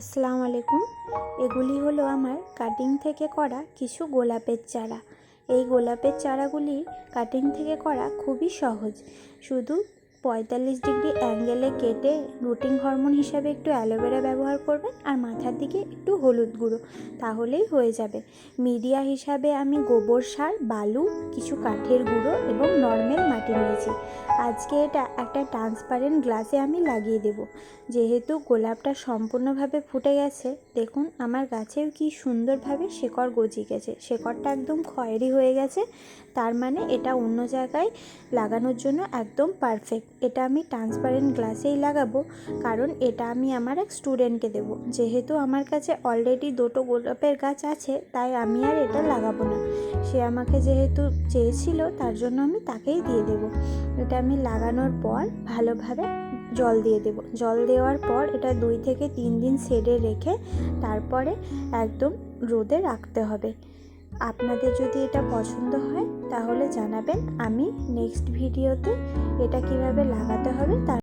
আসসালামু আলাইকুম। এগুলি হলো আমার কাটিং থেকে করা কিছু গোলাপের চারা। এই গোলাপের চারাগুলি কাটিং থেকে করা খুবই সহজ। শুধু পঁয়তাল্লিশ ডিগ্রি অ্যাঙ্গেলে কেটে রুটিং হরমোন হিসাবে একটু অ্যালোভেরা ব্যবহার করবেন আর মাথার দিকে একটু হলুদ গুঁড়ো, তাহলেই হয়ে যাবে। মিডিয়া হিসাবে আমি গোবর সার, বালু, কিছু কাঠের গুঁড়ো এবং নর্মাল মাটি নিয়েছি। আজকে এটা একটা ট্রান্সপারেন্ট গ্লাসে আমি লাগিয়ে দেব। যেহেতু গোলাপটা সম্পূর্ণভাবে ফুটে গেছে, দেখুন আমার গাছের কি সুন্দরভাবে শেকড় গজিয়ে গেছে। শেকড়টা একদম খয়েরি হয়ে গেছে, তার মানে এটা অন্য জায়গায় লাগানোর জন্য একদম পারফেক্ট এটা আমি ট্রান্সপারেন্ট গ্লাসেই লাগাবো, কারণ এটা আমি আমার এক স্টুডেন্টকে দেবো। যেহেতু আমার কাছে অলরেডি দুটো গোলাপের গাছ আছে, তাই আমি আর এটা লাগাবো না। সে আমাকে যেহেতু চেয়েছিল, তার জন্য আমি তাকেই দিয়ে দেবো। এটা আমি লাগানোর পর ভালোভাবে জল দিয়ে দেব। জল দেওয়ার পর এটা দুই থেকে তিন দিন শেডে রেখে তারপরে একদম রোদে রাখতে হবে। আপনাদের যদি এটা পছন্দ হয়, তাহলে জানাবেন। আমি নেক্সট ভিডিওতে এটা কীভাবে লাগাতে হবে তার